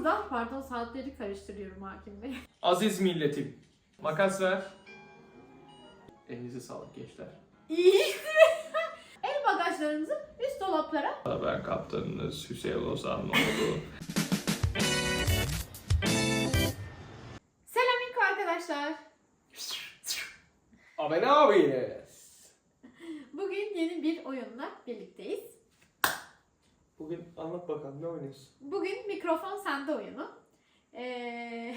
16'da pardon saatleri karıştırıyorum hakim bey. Aziz milletim. Makas ver. Elinize sağlık gençler. İyi. El bagajlarınızı üst dolaplara Ben kaptanınız Hüseyin Ozanoğlu. Selamünaleyküm arkadaşlar. Abi ne yapıyorsunuz? Bugün yeni bir oyunla birlikteyiz. Bugün anlat bakalım ne oynuyorsun? Bugün mikrofon sende oyunu. Ee,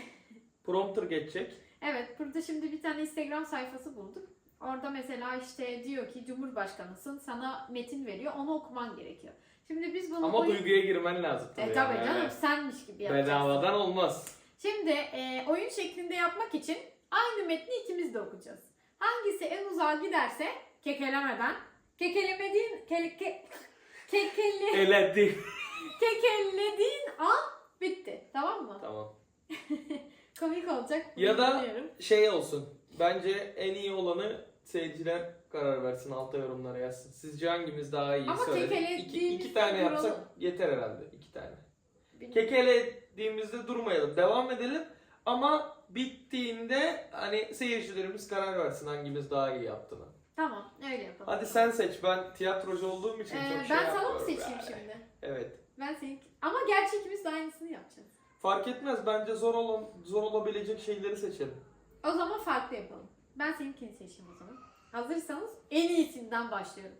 Prompter geçecek. evet burada şimdi bir tane Instagram sayfası bulduk. Orada mesela işte diyor ki Cumhurbaşkanısın sana metin veriyor onu okuman gerekiyor. Şimdi biz bunu Ama oyun- duyguya girmen lazım tabii. E tabii yani. canım senmiş gibi yapacaksın. Bedavadan olmaz. Şimdi e, oyun şeklinde yapmak için aynı metni ikimiz de okuyacağız. Hangisi en uzağa giderse kekelemeden, kekelemediğin, ke, ke, kekele, Eledi. kekelediğin an bitti. Tamam mı? tamam. Komik olacak. bunu Ya da- biliyorum. Şey olsun. Bence en iyi olanı seyirciler karar versin altta yorumlara yazsın. Sizce hangimiz daha iyi Ama söyledik? İki, kekelediğimizde iki tane yapsak yeter herhalde. iki tane. Bilmiyorum. Kekelediğimizde durmayalım. Devam edelim. Ama bittiğinde hani seyircilerimiz karar versin hangimiz daha iyi yaptığını. Tamam öyle yapalım. Hadi sen seç. Ben tiyatrocu olduğum için Ee, çok şey ben sana mı yapmıyorum seçeyim yani. şimdi? Evet. Ben senin... Ama gerçi ikimiz de aynısını yapacağız. Fark etmez. Bence zor olan zor olabilecek şeyleri seçelim. O zaman farklı yapalım. Ben seninkini seçeyim o zaman. Hazırsanız en iyisinden başlıyorum.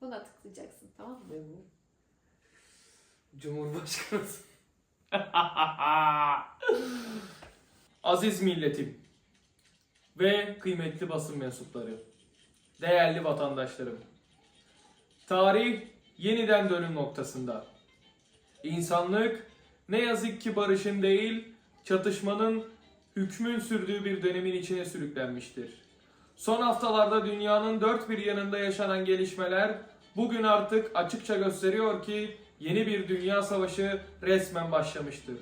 Buna tıklayacaksın tamam mı? Ne bu? Cumhurbaşkanı. Aziz milletim ve kıymetli basın mensupları, değerli vatandaşlarım. Tarih yeniden dönüm noktasında. İnsanlık ne yazık ki barışın değil, çatışmanın hükmün sürdüğü bir dönemin içine sürüklenmiştir. Son haftalarda dünyanın dört bir yanında yaşanan gelişmeler bugün artık açıkça gösteriyor ki yeni bir dünya savaşı resmen başlamıştır.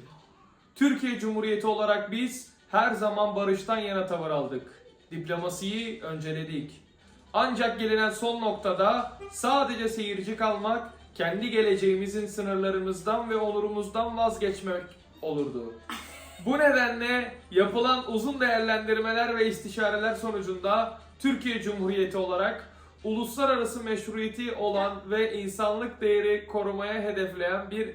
Türkiye Cumhuriyeti olarak biz her zaman barıştan yana tavır aldık. Diplomasiyi önceledik. Ancak gelinen son noktada sadece seyirci kalmak, kendi geleceğimizin sınırlarımızdan ve onurumuzdan vazgeçmek olurdu. Bu nedenle yapılan uzun değerlendirmeler ve istişareler sonucunda Türkiye Cumhuriyeti olarak uluslararası meşruiyeti olan ve insanlık değeri korumaya hedefleyen bir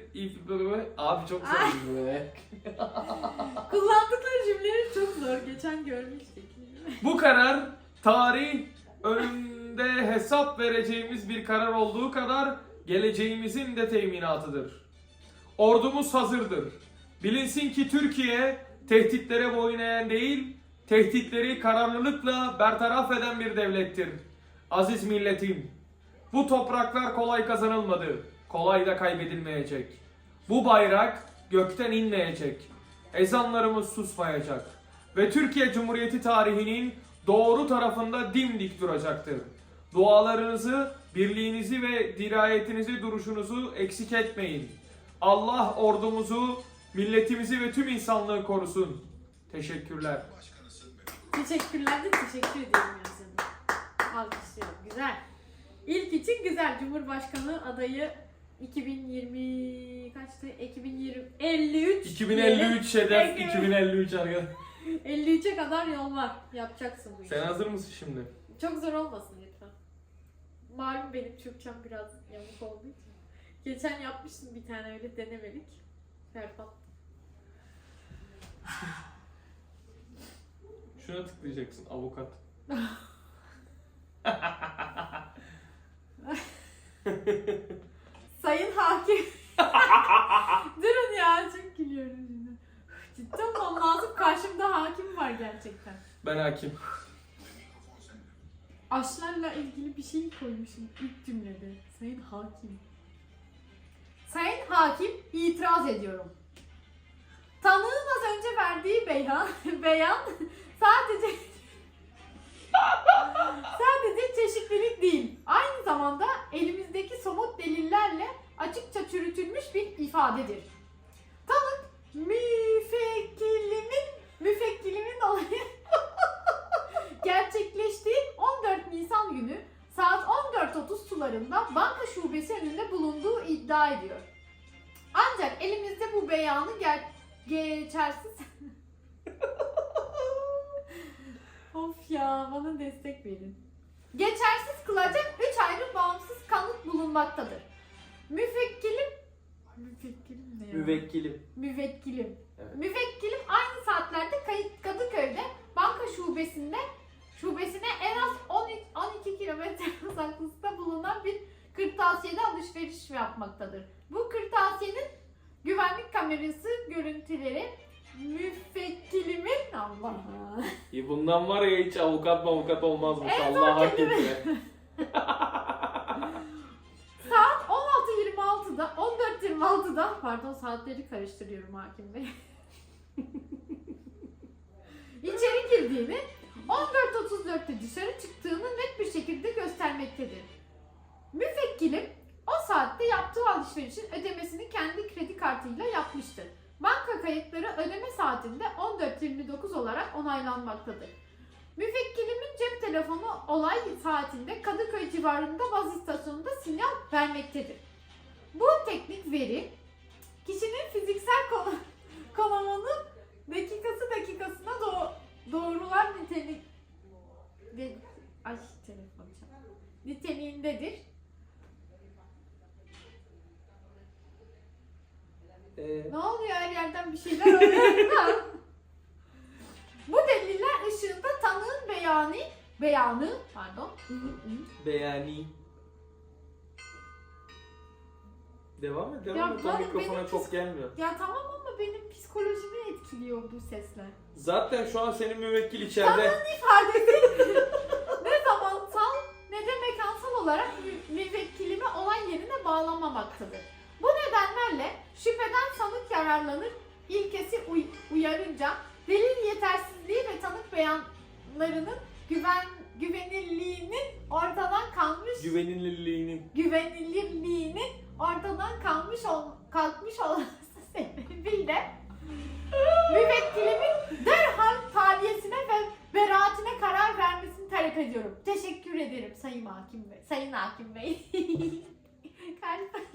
abi çok zor be. Kullandıkları cümleleri çok zor. Geçen görmüştük. Bu karar tarih önünde hesap vereceğimiz bir karar olduğu kadar geleceğimizin de teminatıdır. Ordumuz hazırdır. Bilinsin ki Türkiye tehditlere boyun eğen değil, tehditleri kararlılıkla bertaraf eden bir devlettir. Aziz milletim, bu topraklar kolay kazanılmadı, kolay da kaybedilmeyecek. Bu bayrak gökten inmeyecek. Ezanlarımız susmayacak. Ve Türkiye Cumhuriyeti tarihinin doğru tarafında dimdik duracaktır. Dualarınızı, birliğinizi ve dirayetinizi, duruşunuzu eksik etmeyin. Allah ordumuzu, milletimizi ve tüm insanlığı korusun. Teşekkürler. Teşekkürler de teşekkür yazın. Alkışlıyorum. Güzel. İlk için güzel. Cumhurbaşkanı adayı 2020 kaçtı? 2020 53 2053 hedef Peki. 2053 arkadaşlar. 53'e kadar yol var. Yapacaksın bu işi. Sen hazır mısın şimdi? Çok zor olmasın lütfen. Malum benim Türkçem biraz yamuk olduğu için. Geçen yapmıştım bir tane öyle denemelik. Berbat. Şuna tıklayacaksın avukat. Sayın hakim. Durun ya çok gülüyorum şimdi. Ciddi olmam lazım. Karşımda hakim var gerçekten. Ben hakim. Aşlarla ilgili bir şey koymuşum ilk cümlede. Sayın hakim. Sayın hakim itiraz ediyorum. Tanığın az önce verdiği beyan, beyan sadece sadece çeşitlilik değil. Aynı zamanda elimizdeki somut delillerle açıkça çürütülmüş bir ifadedir. Tanık müfekkilimin müfekkilimin olayı gerçekleştiği 14 Nisan günü saat 14.30 sularında banka şubesi önünde bulunduğu iddia ediyor. Ancak elimizde bu beyanı ger- geçersiz... of ya bana destek verin. Geçersiz kılacak üç ayrı bağımsız kanıt bulunmaktadır. Müfekkilim... Müfekkilim ne ya? Müvekkilim. Müvekkilim. Evet. Müvekkilim aynı saatlerde kayıt Kadıköy'de banka şubesinde şubesine en az 13 12 kilometre uzaklıkta bulunan bir kırtasiyede alışveriş yapmaktadır. Bu kırtasiyenin güvenlik kamerası görüntüleri müvekkilimin Allah E bundan var ya hiç avukat avukat olmazmış. En Allah hak saat 16.26'da 14.26'da pardon saatleri karıştırıyorum hakim bey. İçeri girdiğini 14.34'te dışarı çıktığını net bir şekilde göstermektedir. Müvekkilim o saatte yaptığı alışverişin ödemesini kendi kredi kartıyla yapmıştır. Kayıtları ödeme saatinde 14.29 olarak onaylanmaktadır. Müvekkilimin cep telefonu olay saatinde Kadıköy civarında baz istasyonunda sinyal vermektedir. Bu teknik veri kişinin fiziksel konu- konumunu dakikası dakikasına doğ- doğrular nitelik ay telefon niteliğindedir. Ee, Ne oluyor her yerden bir şeyler oluyor. Ha. Bu deliller ışığında tanığın beyanı beyanı pardon Beyani. Devam et, devam Ya et. O bana- mikrofona benim çok gelmiyor. ya tamam ama benim psikolojimi etkiliyor bu sesler. Zaten şu an senin müvekkil içeride. ifadesi ne zamansal ne de mekansal olarak mü- müvekkilimi olay yerine bağlamamaktadır. Bu nedenlerle şüpheden sanık yararlanır ilkesi uy- uyarınca delil yetersizliği ve tanık beyanlarının güven güvenilirliğinin ortadan kalmış Güvenilirliğinin. güvenilirliğinin ortadan kalmış ol, kalkmış olması sebebiyle müvekkilimin derhal tahliyesine ve beraatine karar vermesini talep ediyorum. Teşekkür ederim Sayın Hakim Bey. Sayın Hakim Bey. Kalp.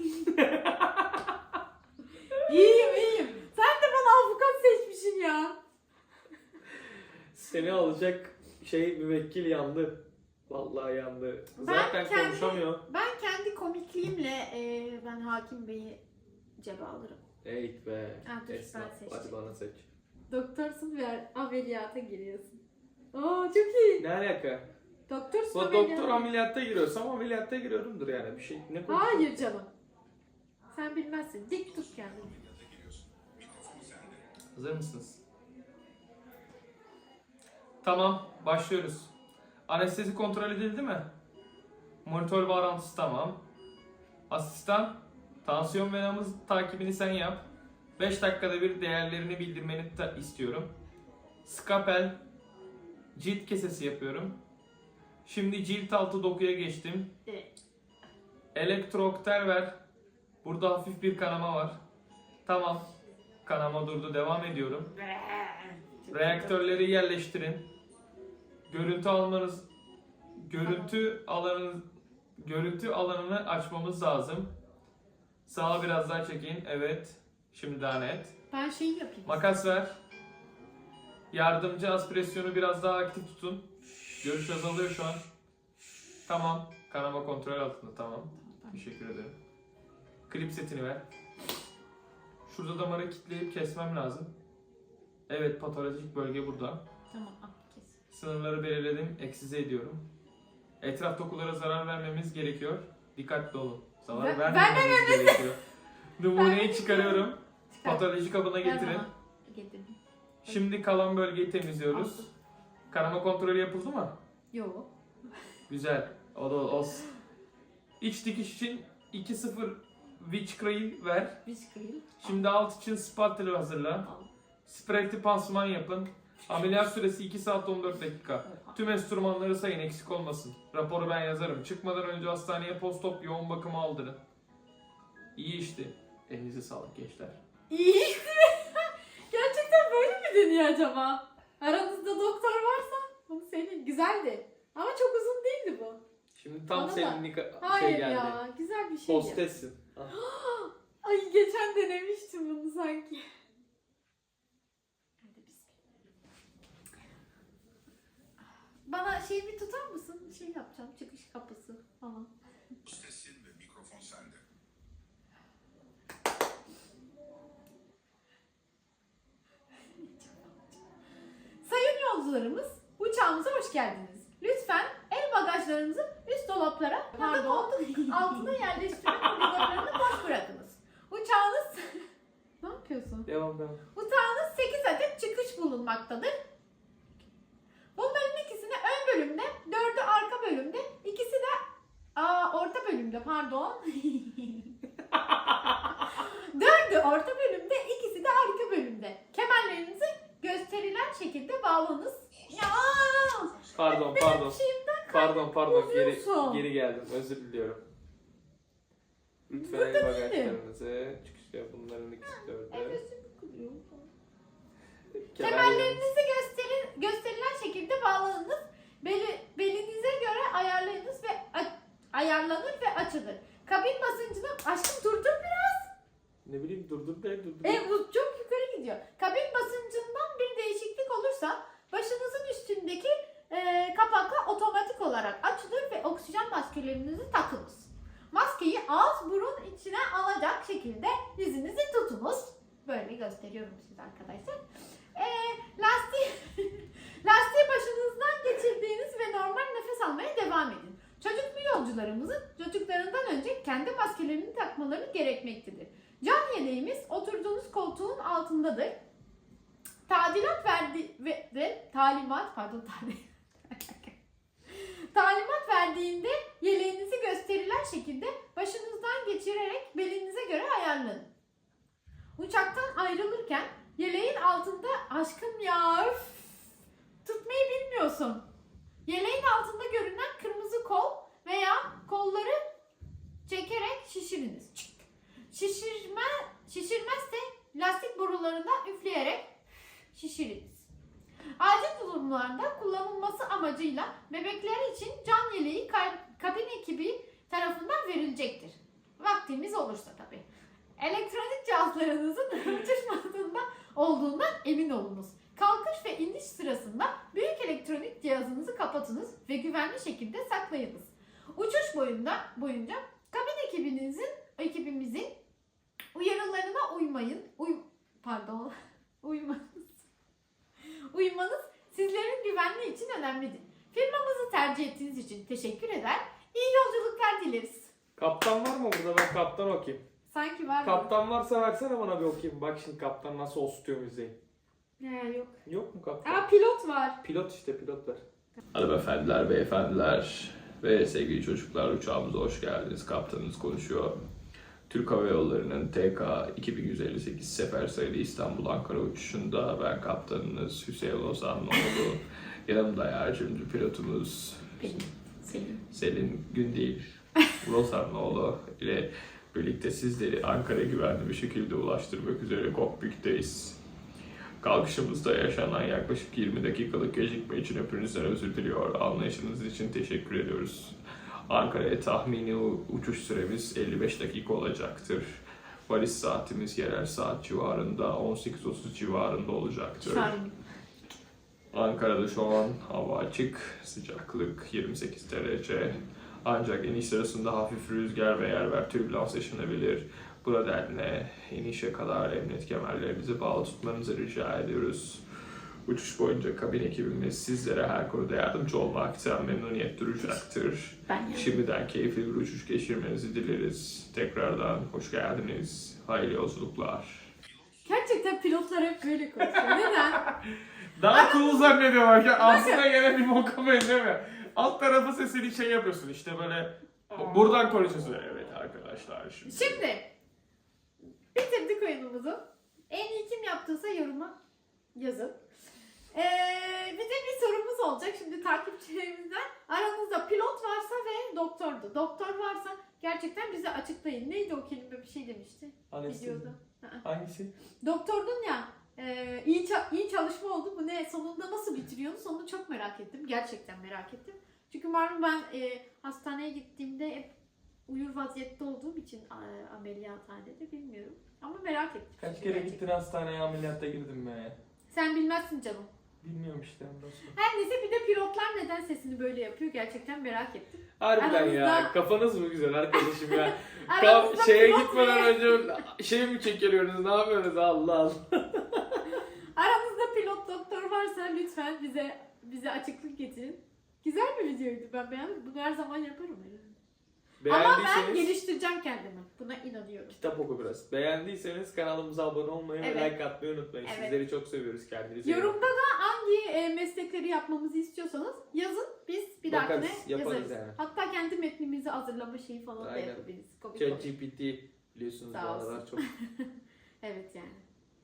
iyiyim iyiyim. Sen de bana avukat seçmişsin ya. Seni alacak şey müvekkil yandı. Vallahi yandı. Ben Zaten kendi- konuşamıyor. Ben kendi komikliğimle e, ben Hakim Bey'i cebe alırım. Ey be. Ha, dur, ben Esnaf. seçtim. Hadi bana seç. Doktorsun ve ameliyata giriyorsun. Oo çok iyi. Ne alaka? Doktorsun Bu ameliyata. doktor ameliyatta giriyorsam ameliyatta giriyorumdur yani bir şey. Ne konuşuyorsun? Hayır canım. Sen bilmezsin. Dik tut kendini. Hazır mısınız? Tamam, başlıyoruz. Anestezi kontrol edildi mi? Monitör bağlantısı tamam. Asistan, tansiyon ve nabız takibini sen yap. 5 dakikada bir değerlerini bildirmeni istiyorum. Skapel, cilt kesesi yapıyorum. Şimdi cilt altı dokuya geçtim. Elektrokter ver. Burada hafif bir kanama var. Tamam. Kanama durdu. Devam ediyorum. Reaktörleri yerleştirin. Görüntü almanız görüntü alanınız görüntü alanını açmamız lazım. Sağa biraz daha çekin. Evet. Şimdi daha net. Ben şeyi yapayım. Makas ver. Yardımcı aspirasyonu biraz daha aktif tutun. Görüş azalıyor şu an. Tamam. Kanama kontrol altında. Tamam. Teşekkür ederim. Klip setini ver. Şurada damarı kitleyip kesmem lazım. Evet patolojik bölge burada. Tamam. Sınırları belirledim. Eksize ediyorum. Etraf dokulara zarar vermemiz gerekiyor. Dikkatli olun. Zarar Ver- vermememiz gerekiyor. Numuneyi Vermememiz- çıkarıyorum. Çıkar. Patoloji kabına Ver getirin. bana. Getirdim. Şimdi kalan bölgeyi temizliyoruz. Aldım. Kanama kontrolü yapıldı mı? Yok. Güzel. O da olsun. İç dikiş için 2-0 Witch Cry ver. Biz kırayım. Şimdi alt için spatula hazırla. Al. Sprayli pansuman yapın. Ameliyat süresi 2 saat 14 dakika. Tüm enstrümanları sayın eksik olmasın. Raporu ben yazarım. Çıkmadan önce hastaneye postop yoğun bakıma aldırın. İyi işti. Elinize sağlık gençler. İyi. Gerçekten böyle mi deniyor acaba? Aranızda doktor varsa bunu söyleyeyim. Güzeldi. Ama çok uzun değildi bu. Şimdi tam Bana da- senin Hayır şey geldi. ya. Güzel bir şey. Hostessin. Ah. Ay geçen denemiş şey yapacağım. Çıkış kapısı falan. Sesin ve mikrofon sende. Sayın yolcularımız, uçağımıza hoş geldiniz. Lütfen el bagajlarınızı üst dolaplara, pardon, altına yerleştirme koridorlarını boş bırakınız. Uçağınız... ne yapıyorsun? Devam devam. Uçağınız 8 adet çıkış bulunmaktadır. Bunların ikisini ön bölümde, dördü arka bölümde, ikisi de aa, orta bölümde pardon. dördü orta bölümde, ikisi de arka bölümde. Kemerlerinizi gösterilen şekilde bağlanız. Ya! Pardon pardon. Şeyimden Pardon pardon geri, bozuyorsun. geri geldim özür diliyorum. Lütfen Burada el değilim. bagajlarınızı çıkışta bunların ikisi dördü. Kemerlerinizi gösterin, gösterilen şekilde bağlanınız. Beli, belinize göre ayarlayınız ve a- açılır. Kabin basıncını aşkım durdur biraz. Ne bileyim durdur be durdur. E, bu çok yukarı gidiyor. Kabin basıncından bir değişiklik olursa başınızın üstündeki e, kapakla otomatik olarak açılır ve oksijen maskelerinizi takınız. Maskeyi ağız burun içine alacak şekilde yüzünüzü tutunuz. Böyle gösteriyorum size arkadaşlar. Altındadır. Tadilat verdi ve, ve talimat pardon talimat talimat verdiğinde yeleğinizi gösterilen şekilde başınızdan geçirerek belinize göre ayarlanın. Uçaktan ayrılırken yeleğin altında aşkım ya üf, tutmayı bilmiyorsun. Yeleğin altında görünen kırmızı kol veya kolları çekerek şişiriniz. Şişirme, şişirmezse lastik borularından üfleyerek şişiriniz. Acil durumlarda kullanılması amacıyla bebekler için can yeleği kabin ekibi tarafından verilecektir. Vaktimiz olursa tabii. Elektronik cihazlarınızın uçuşmasında olduğundan emin olunuz. Kalkış ve iniş sırasında büyük elektronik cihazınızı kapatınız ve güvenli şekilde saklayınız. Uçuş boyunda boyunca kabin ekibinizin ekibimizin uyarılarına uymayın. Uy pardon. Uymanız. Uymanız sizlerin güvenliği için önemlidir. Firmamızı tercih ettiğiniz için teşekkür eder. İyi yolculuklar dileriz. Kaptan var mı burada ben kaptan okuyayım. Sanki var mı? Kaptan varsa versene bana bir okuyayım. Bak şimdi kaptan nasıl osutuyor müziği. He, yok. Yok mu kaptan? Aa pilot var. Pilot işte pilotlar. Hanımefendiler, beyefendiler ve sevgili çocuklar uçağımıza hoş geldiniz. Kaptanınız konuşuyor. Türk Hava Yolları'nın TK 2158 sefer sayılı İstanbul Ankara uçuşunda ben kaptanınız Hüseyin Ozanoğlu. Yanımda yardımcı pilotumuz Benim. Senin. Selin Gündil Rozanoğlu ile birlikte sizleri Ankara güvenli bir şekilde ulaştırmak üzere kokpitteyiz. Kalkışımızda yaşanan yaklaşık 20 dakikalık gecikme için hepinizden özür diliyor. Anlayışınız için teşekkür ediyoruz. Ankara'ya tahmini uçuş süremiz 55 dakika olacaktır. Valiz saatimiz yerel saat civarında 18.30 civarında olacaktır. Ankara'da şu an hava açık, sıcaklık 28 derece. Ancak iniş sırasında hafif rüzgar ve yer ver türbülans yaşanabilir. Bu nedenle inişe kadar emniyet kemerlerinizi bağlı tutmanızı rica ediyoruz. Uçuş boyunca kabin ekibimiz sizlere her konuda yardımcı olmaktan memnuniyet duyacaktır. Ben ya. Şimdiden keyifli bir uçuş geçirmenizi dileriz. Tekrardan hoş geldiniz. Hayırlı yolculuklar. Gerçekten pilotlar hep böyle konuşuyor. Neden? Daha cool zannediyorlar ki aslında gene bir boka benzemiyor. Alt tarafı sesini şey yapıyorsun işte böyle buradan konuşuyorsun. Evet arkadaşlar şimdi. Şimdi bitirdik oyunumuzu. En iyi kim yaptıysa yoruma yazın. Ee, bir de bir sorumuz olacak şimdi takipçilerimizden. Aranızda pilot varsa ve doktordu. Doktor varsa gerçekten bize açıklayın. Neydi o kelime bir şey demişti videoda. Hangisi? Doktordun ya e, iyi, ça- iyi çalışma oldu. Bu ne? Sonunda nasıl bitiriyorsun? Sonunu çok merak ettim. Gerçekten merak ettim. Çünkü malum ben e, hastaneye gittiğimde hep uyur vaziyette olduğum için e, ameliyathanede bilmiyorum. Ama merak ettim. Kaç kere gerçekten. gittin hastaneye ameliyatta girdin be? Sen bilmezsin canım. Bilmiyorum işte sonra. Her neyse bir de pilotlar neden sesini böyle yapıyor gerçekten merak ettim. Harbiden ya. Aramızda- Kafanız mı güzel arkadaşım ya? Aramızda Ka- şeye gitmeden önce şey mi çekiliyorsunuz? Ne yapıyorsunuz? Allah Allah. Aramızda pilot doktor varsa lütfen bize bize açıklık getirin. Güzel bir videoydu ben beğendim. Bunu her zaman yaparım. yani. Ama ben Beğendiyseniz geliştireceğim kendimi. Buna inanıyorum. kitap oku biraz. Beğendiyseniz kanalımıza abone olmayı Evet. ve like atmayı unutmayın. Evet. Sizleri çok seviyoruz kendinize. iyi bakın. Yorumda da hangi e, meslekleri yapmamızı istiyorsanız yazın. Biz bir Bakarız, dahakine yaparız yazarız. yani. Hatta kendi metnimizi hazırlama şeyi falan da Aynen. yapabiliriz. Komik komik. ChatGPT biliyorsunuz bu Sağ olsun. aralar çok. Evet yani.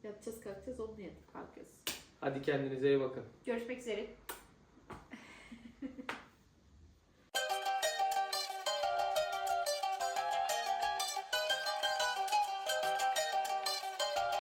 Yatacağız kalkacağız onu yapıp kalkıyoruz. Hadi kendinize iyi bakın. Görüşmek üzere.